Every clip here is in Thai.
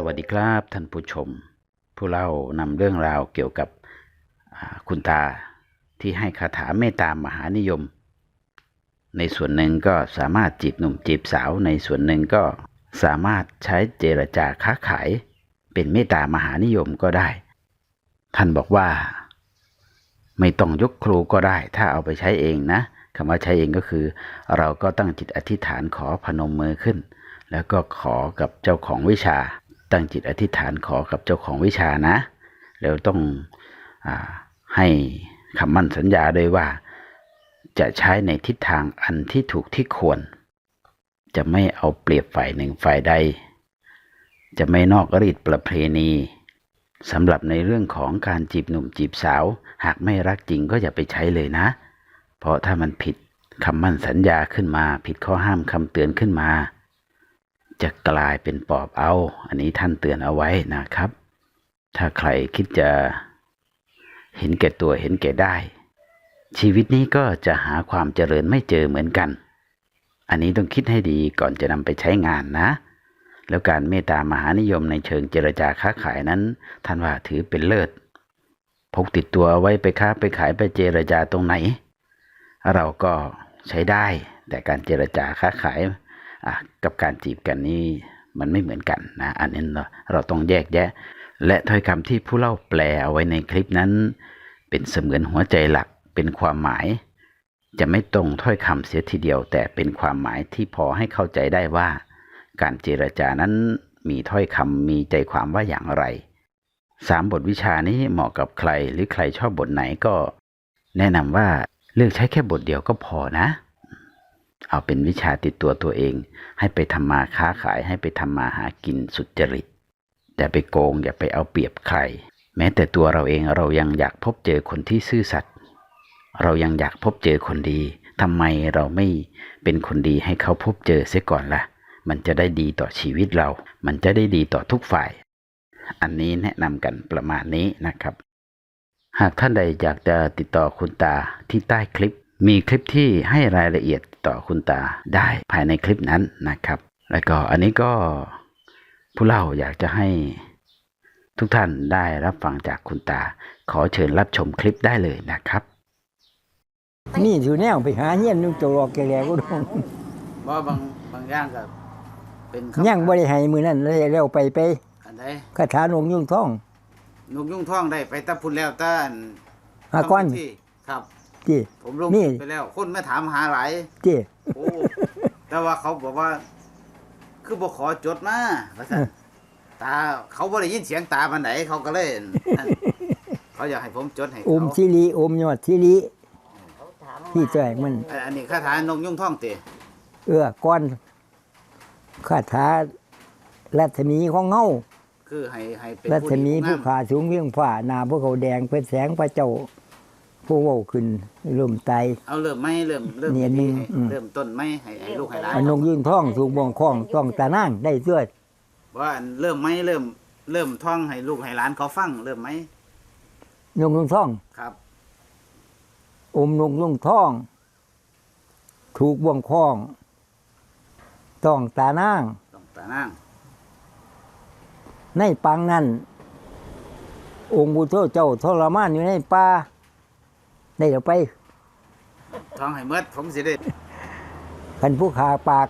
สวัสดีครับท่านผู้ชม ผู้เล่านำเรื่องราวเกี่ยวกับคุณตาที่ให้คาถาเมตตามหานิยม ในส่วนหนึ่งก็สามารถจีบหนุ่มจีบสาวในส่วนหนึ่งก็สามารถใช้เจรจาค้าขาย เป็นเมตตามหานิยมก็ได้ ท่านบอกว่า ไม่ต้องยกครูก็ได้ ถ้าเอาไปใช้เองนะคำว่าใช้เองก็คือ เราก็ตั้งจิตอธิษฐานขอพนมมือขึ้น แล้วก็ขอกับเจ้าของวิชา ตั้งจิตอธิษฐานขอกับเจ้าของวิชานะ แล้วต้องอให้คำมั่นสัญญาด้วยว่า จะใช้ในทิศทางอันที่ถูกที่ควร จะไม่เอาเปรียบฝ่ายหนึ่งฝ่ายใด จะไม่นอกรีดประเพณีสำหรับในเรื่องของการจีบหนุ่มจีบสาว หากไม่รักจริงก็อย่าไปใช้เลยนะ เพราะถ้ามันผิดคำมั่นสัญญาขึ้นมา ผิดข้อห้ามคำเตือนขึ้นมา จะกลายเป็นปอบเอา อันนี้ท่านเตือนเอาไว้นะครับ ถ้าใครคิดจะเห็นแก่ตัวเห็นแก่ได้ ชีวิตนี้ก็จะหาความเจริญไม่เจอเหมือนกัน อันนี้ต้องคิดให้ดีก่อนจะนำไปใช้งานนะ แล้วการเมตตามหานิยมในเชิงเจรจาค้าขายนั้น ท่านว่าถือเป็นเลิศพกติดตัวเอาไว้ไปค้าไปขายไปเจรจาตรงไหน เราก็ใช้ได้แต่การเจรจาค้าขาย กับการจีบกันนี่มันไม่เหมือนกันนะ อันนี้เราเราต้องแยกแยะ และถ้อยคำที่ผู้เล่าแปลเอาไว้ในคลิปนั้น เป็นเสมือนหัวใจหลักเป็นความหมาย จะไม่ตรงถ้อยคำเสียทีเดียว แต่เป็นความหมายที่พอให้เข้าใจได้ว่า การเจรจานั้นมีถ้อยคำมีใจความว่าอย่างไรสามบทวิชานี้เหมาะกับใครหรือใครชอบบทไหนก็ แนะนำว่าเลือกใช้แค่บทเดียวก็พอนะ เอาเป็นวิชาติดตัวตัวเอง ให้ไปทำมาค้าขายให้ไปทำมาหากินสุจริต อย่าไปโกง อย่าไปเอาเปรียบใคร แม้แต่ตัวเราเองเรายังอยากพบเจอคนที่ซื่อสัตย์เรายังอยากพบเจอคนดีทำไมเราไม่เป็นคนดีให้เขาพบเจอเสียก่อนล่ะ มันจะได้ดีต่อชีวิตเรา มันจะได้ดีต่อทุกฝ่าย อันนี้แนะนำกันประมาณนี้นะครับ หากท่านใดอยากจะติดต่อคุณตาที่ใต้คลิป มีคลิปที่ให้รายละเอียดต่อคุณตาได้ภายในคลิปนั้นนะครับ แล้วก็อันนี้ก็ผู้เล่าอยากจะให้ทุกท่านได้รับฟังจากคุณตา ขอเชิญรับชมคลิปได้เลยนะครับ นี่ถือแนวไปหาเงี้ยนนึงจะรอกแกแล้วก็ดงว่าบางบางอย่างก็เป็นคำยังบ่ได้ให้มือนั่นเลยแล้วไปไปอันใดคาถาหนงยุ่งท่องนกยุ่งท่องได้ไปตะพุ่นแล้วต้านหาก้อนทำพิธีครับ จีผมลงนี่ไปแล้ว คนมาถามหาหลายจีโอ้แต่ว่าเขาบอกว่า คือบ่ขอจดมาว่าซั่นตาเขาบ่ได้ยินเสียงตาปานใดเขาก็เลยนั่นเขาอยากให้ผมจดให้อเขามสิริอมยอดสิริที่แตกมัน อันอันนี้คาถานกยุ่งท่องติเอื้อก้อนคาถารัศมีของเฮาคือให้ให้เป็นรัศผู้มีดีผู้งามขาสูงเพียงฝ่าหน้าพวกเขาแดงเป็นแสงพระเจ้า ผู้เว้าขึ้นร่มไต เอาเริ่มไหม่เริ่มเริ่มเนี่ยดีนี่ให้อืม เริ่มต้นไหม่ให้ให้ลูกให้หลานอนงยุ่งท่องสูงบ่งคล้องต้องตานั่งได้ด้วยว่าอันเริ่มไหมเริ่มเริ่มท่องให้ลูกให้หลานเขาฟังเริ่มไหมนงยุ่งท่อง ครับ อมนงยุ่งท่อง ถูกบ่วงคล้อง ต้องตานั่งต้องตานั่งในปังนั้น องค์บุโธเจ้าทรมานอยู่ในป่า ได้เดี๋ยวไปท่องให้เมดผมสิได้คันผู้ขาปาก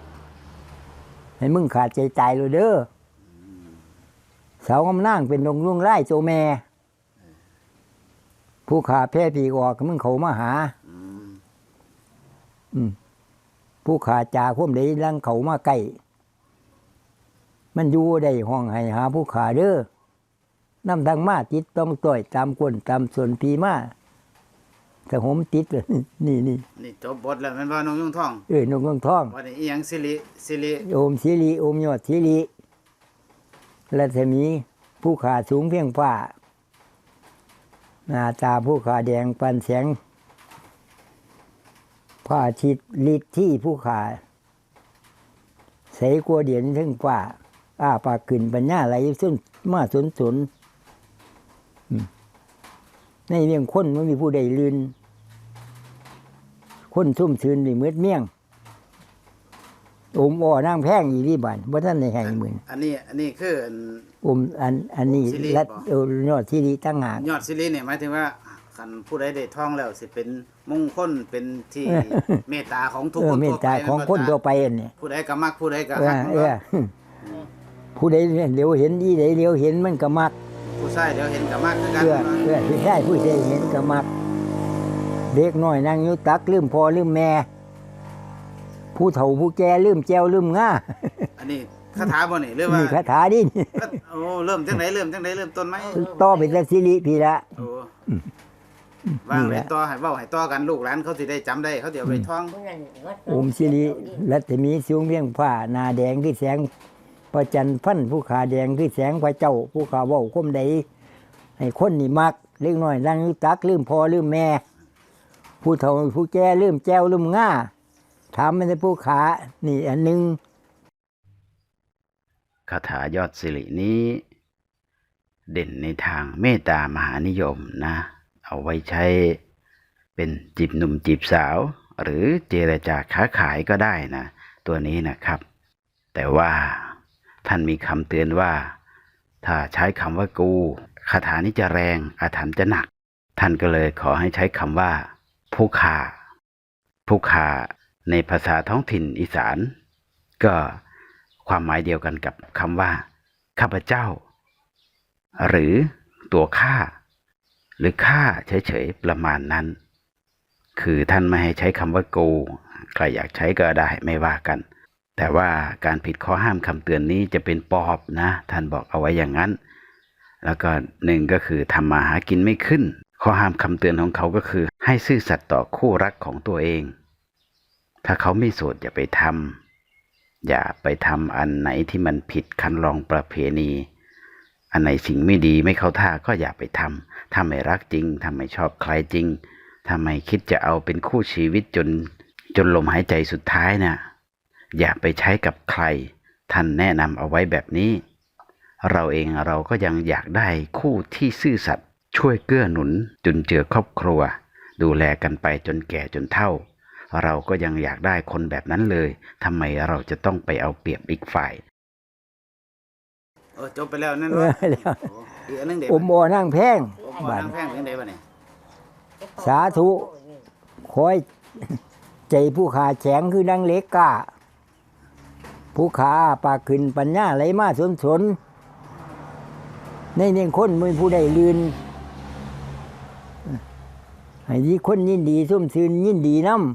ให้มึงขาดใจตายเลยเด้อสาวกำนางเป็นลงลุงไล่โจแม่ ผู้ขาแพ้ผีออกมึงเขามาหาอืมอืมผู้ขาจ่าควมได้ลังเขามาใกล้มันอยู่ได้ห้องให้หาผู้ขาเด้อน้ำทางมาติดต้องต่อยตามกวนตามส่วนพีมา แต่ผมติดเลยนี่นี่นี่จบบทแล้วแมันว่าน้องยุ่งท่องเอ้ยนกนงท้องว่านี่อีหยังสิริสิริโอมสิริโอมยอดสิริรัศมีผู้ขาสูงเพียงฟ้าหน้าตาผู้ขาแดงปันแสงผ้าชิดลิดที่ผู้ขาใสกลัวเดียนถึงฟ้าอ้าปากขึ้นปัญญาไหลสุนมาสนสนอืมในเรื่องคนมันมีผู้ใดลืน คนซุ่มซืนนี่มืดเมี่ยงอมอ้อนางแพงอีรีบันบ่ท่านได้ให้หมื่นอันนี้อันนี้คืออันอมอันอันนี้สิริรัดบ่ เออยอดที่ดีตั้งหาก ยอดซิริเนี่ยหมายถึงว่าคันผู้ใดได้ท่องแล้วสิเป็นมงคลเป็นที่ เมตตาของทุกเอคอนเมตตาของคนทั่วไปไปอันนี้ผู้ใดก็มักผู้ใดก็เอฮัอกเออเนาะผู้ใดเร็วเห็นดีใดเร็วเห็นมันก็มักผู้ชายเดี๋ยวเห็นก็มักคือกันเพื่อเพื่อที่ได้ผู้ใดเห็นก็มัก เด็กน้อยนั่งอยู่ตักลืมพ่อลืมแม่ ผู้เฒ่าผู้แก่ลืมแจวลืมง่าอันนี้คาถาบ่นี่หรือว่านี่คาถาดิโอ้เริ่มจังไหนเริ่มจังไหนเริ่มต้นไหมต่อเป็นสิริพี่ละโอ้ว่างนี่แหให้ละต่อให้เว้าให้ต่อกันลูกหลานเขาสิได้จำได้เขาสิเอาไปท่องอมสิริรัตมีสูงเพียงผ้าหนาแดงคือแสงประจันทร์ฟันผู้ขาแดงคือแสงพระเจ้า ผู้ขาเว้าคมใดให้คนนี่มักเล็กน้อยนั่งอยู่ตักลืมพ่อลืมแม่ ผู้เฒ่าผู้แก่ลืมแจวลืมง่าถามมันได้ผู้ขา นี่อันหนึ่งคาถายอดสิรินี้ เด่นในทางเมตตามหานิยมนะ เอาไว้ใช้เป็นจีบหนุ่มจีบสาว หรือเจรจาค้าขายก็ได้นะ ตัวนี้นะครับ แต่ว่าท่านมีคำเตือนว่า ถ้าใช้คำว่ากูคาถานี้จะแรงอาถรรพ์จะหนัก ท่านก็เลยขอให้ใช้คำว่า ผู้ขาผู้ขาในภาษาท้องถิ่นอีสาน ก็ความหมายเดียวกันกับคำว่า ข้าพเจ้า หรือตัวข้าหรือข้าเฉยๆประมาณนั้น คือท่านไม่ให้ใช้คำว่ากูใครอยากใช้ก็ได้ไม่ว่ากัน แต่ว่าการผิดข้อห้ามคำเตือนนี้จะเป็นปอบนะ ท่านบอกเอาไว้อย่างนั้น แล้วก็หนึ่งก็คือทำมาหากินไม่ขึ้น ข้อห้ามคำเตือนของเขาก็คือ ให้ซื่อสัตย์ต่อคู่รักของตัวเอง ถ้าเขาไม่โสดอย่าไปทำอย่าไปทำอันไหนที่มันผิดคันลองประเพณี อันไหนสิ่งไม่ดีไม่เข้าท่าก็อย่าไปทำถ้าไม่รักจริงถ้าไม่ชอบใครจริงถ้าไม่คิดจะเอาเป็นคู่ชีวิตจนจนลมหายใจสุดท้ายน่ะอย่าไปใช้กับใคร ท่านแนะนำเอาไว้แบบนี้ เราเองเราก็ยังอยากได้คู่ที่ซื่อสัตย์ช่วยเกื้อหนุนจนเจือครอบครัว ดูแลกันไปจนแก่จนเฒ่า เราก็ยังอยากได้คนแบบนั้นเลยทำไมเราจะต้องไปเอาเปรียบอีกฝ่ายโอ้จบไปแล้วนั่นเอวะอแล้วโอ้อีกอันหนึงเด็อมอ้อนั่งแพงโอ้บาดนางแพงจังได๋บ่นี่สาธุคอยใจผู้ขาแข็งคือดังเหล็กกล้าผู้ขาปากขึ้นปัญญาไหลมาสนสนในเน่งคนมือผู้ใดลืน ให้ดีคนยินดีส้มซืนยินดีน้อืมำ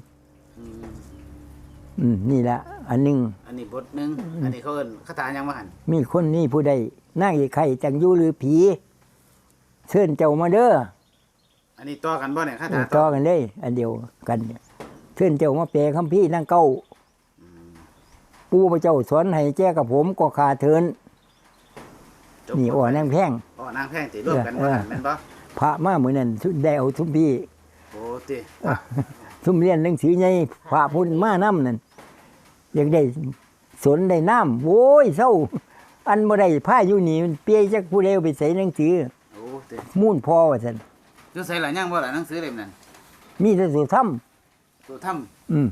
อืมนี่ละอันหนึ่งอันนี้บทหนึงอันนี้เขาเอิ้นคาถาหยังว่าหั่นมีคนนี่ผู้ใดนั่งอีกไข่จังอยูหรือผีเชิญเจ้ามาเด้ออันนี้ต่อกันบ่เนี่ยคาเอถาอต่อกันเลย อันเดียวกันเนี่ยเชิญเจ้ามาแปลคำพี่นั่งเก้าปู่พระเจ้าสอนให้แจ้กับผมก็ขาเทินจบนี่อ่อนั่งแพง อ๋อนางแพงสิรวมกันเอบ่อหั่นแม่นบ่พระมาเหมือนนั้นสุดได้เอาทุมพี่ โอ้ติทุมเรียนหนังสือใหญ่พระพุ่นมาน้ำนั่นอยากได้สนได้น้ำโว้ยเศร้า อันบ่ได้ผ้าอยู่นี่มันเปียจักผู้ใดเอาไปใส่หนังสือโอ้ติมุ่นพอว่าซั่นอยู่ใส่หลายยังบ่ล่ะหนังสือเล่มนั้นมีแต่สุธรรมตัวถ้ำอืม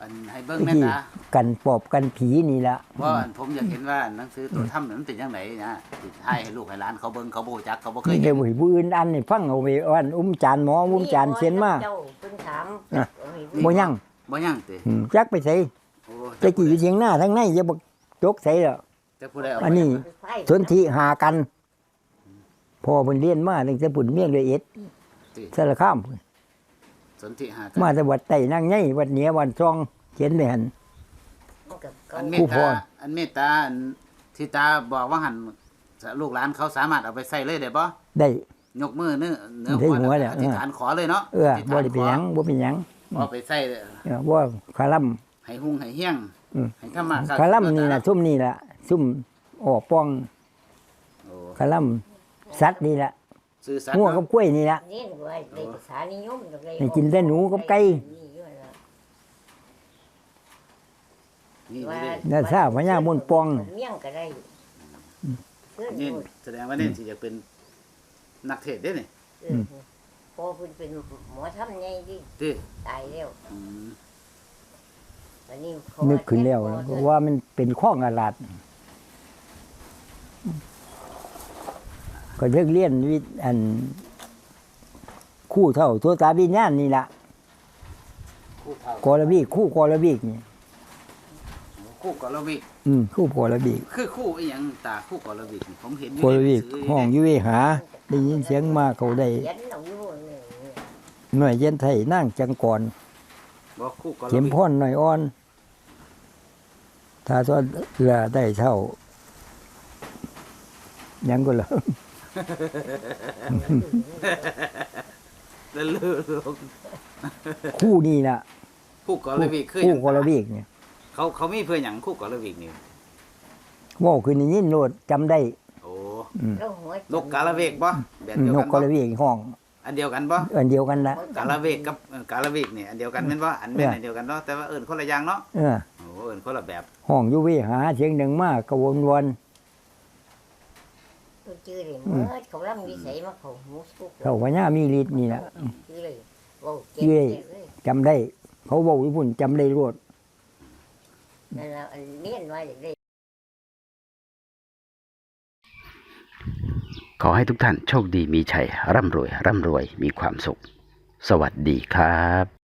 อันให้เบิ่งวิแม่ธีตากันปอบกันผีนี่ละเพราะอันผมอยากเห็นว่าหนังสือตัวถ้ำนั้นมันเป็นจังไดนะสิให้ให้ลูกให้หลานเขาเบิ่งเขาบ่รู้จักเขาบ่เคยนี่เห็เดี๋ยนวผู้อื่นอันนี่ฟังเอาไปอ่านอุ้มจานหมออุ้มจานเขียนมา เจ้าเพิ่นถามอะเอาให้บ่ยังบ่ยังติอืมจักไปใส่โอ้จะกี่อยู่เชียงหน้าทั้งในจะบ่จกใส่แล้วจะผู้ใดเอาไปอันนี้ไฟสนธิหากันพ่อเพิ่นเรียนมาตั้งแต่ปุ่นเมียงเลยเอ็ดติสารคาม สนธิหากัมาแต่วัดไต่นางใหญ่วัดเหนือวัดซองเขียนไปหัน มันก็เก่าอันเมผู้ตพตาร อันเมตตาอันที่ตาบอกว่าหันลูกหลานเขาสามารถเอาไปใส่เลยได้บ่ได้ ยกมือเนื้อเนื้อได้หัวแล้ว อธิษฐานขอเลยเนาะเออธิษบ่ฐานได้ขเป็นหยังบ่เป็นหยังเอาไปใส่เออว่าคาลัม ให้หุ่งให้เฮี้ยงอืม ให้ธรรมะคาลัมนี่น่ะซุ่มนี่ล่ะซุ่มออกป้องโอ้คาลัมสัตว์นี่ล่ะ ซื่อสัตย์งัวกับเนาะกล้วยนี่ล่ะนี่ก็ว่าได้ภาษานิยมก็ได้ให้กินแต่หนูกับไก่นี่อยู่ล่ะนี่ว่านี่แล้วทราบพญามนต์ปอง เมี่ยงก็ได้เพิ่นนี่พูดแสดงว่านี่สิจะเป็นนักเทศน์เด้นี่เออพอเพิ่นเป็นหมอทำไงดิติตายแล้วอืมแต่อันนี้เขานึกขึ้นแล้วนะเพราะว่ามันเป็นข้องอาลาด ก็เลิกเรียนวิทย์อันคู่เท่าตัวตาวิญญาณนี่ละคู่เท่ากรบีคู่กรบีกนี่คู่กอลวิกอืมคู่กรบีกคือคู่อีหยังตาคู่กอลวิกนี่ผมเห็นอยู่กรบีกในนัสืห้องอยุเวหา ได้ยินเสียงมาเขาได้ยันเอาอยู่นี่หน่วยเย็นไทยนั่งจังก่อนบอกคู่กอลเข็มวิกพ่อนหน่อยอ่อน ถ้าตัวเรือได้เท่ายังก็เลย แล้วลือลงคู่นี้นะคู่กอลวิกคือหคู่ยังกรบีกเนี่ยเขาเขามีเพื่อหยังคู่กอลวิกนี่ว่าคือนยินโนดจำได้โอ้อืมแล้วหัวนกกาละเวกบ่แบบเดียวนกกนกบ่รบีกห้อง อันเดียวกันบ่อันเดียวกันละกาละเวกกับเอ่อกาละเวกนี่ยอันเดียวกันแม่นบ่อันแม่นอันเดียวกันเนาะแต่ว่าเอิ้นคนละอย่างเนาะเออ โอ้เอิ้นคนละแบบห้องอยุเวหาเสียงหนึ่งมากกระวนวน ตัวชื่อเลยเมื่อเขาล่ำวิสัยมาเขาหมูสุกเขาพญามีฤทธิ์นี่นะชื่อเลยโอ้เจ็บเย้เจ็บเลยจำได้ เขาบอกญี่ปุ่นจำได้รวดนั่นแหละอันเลี้ยนไว้อย่างนี้ขอให้ทุกท่านโชคดีมีชัย ร่ำรวย ร่ำรวยมีความสุข สวัสดีครับ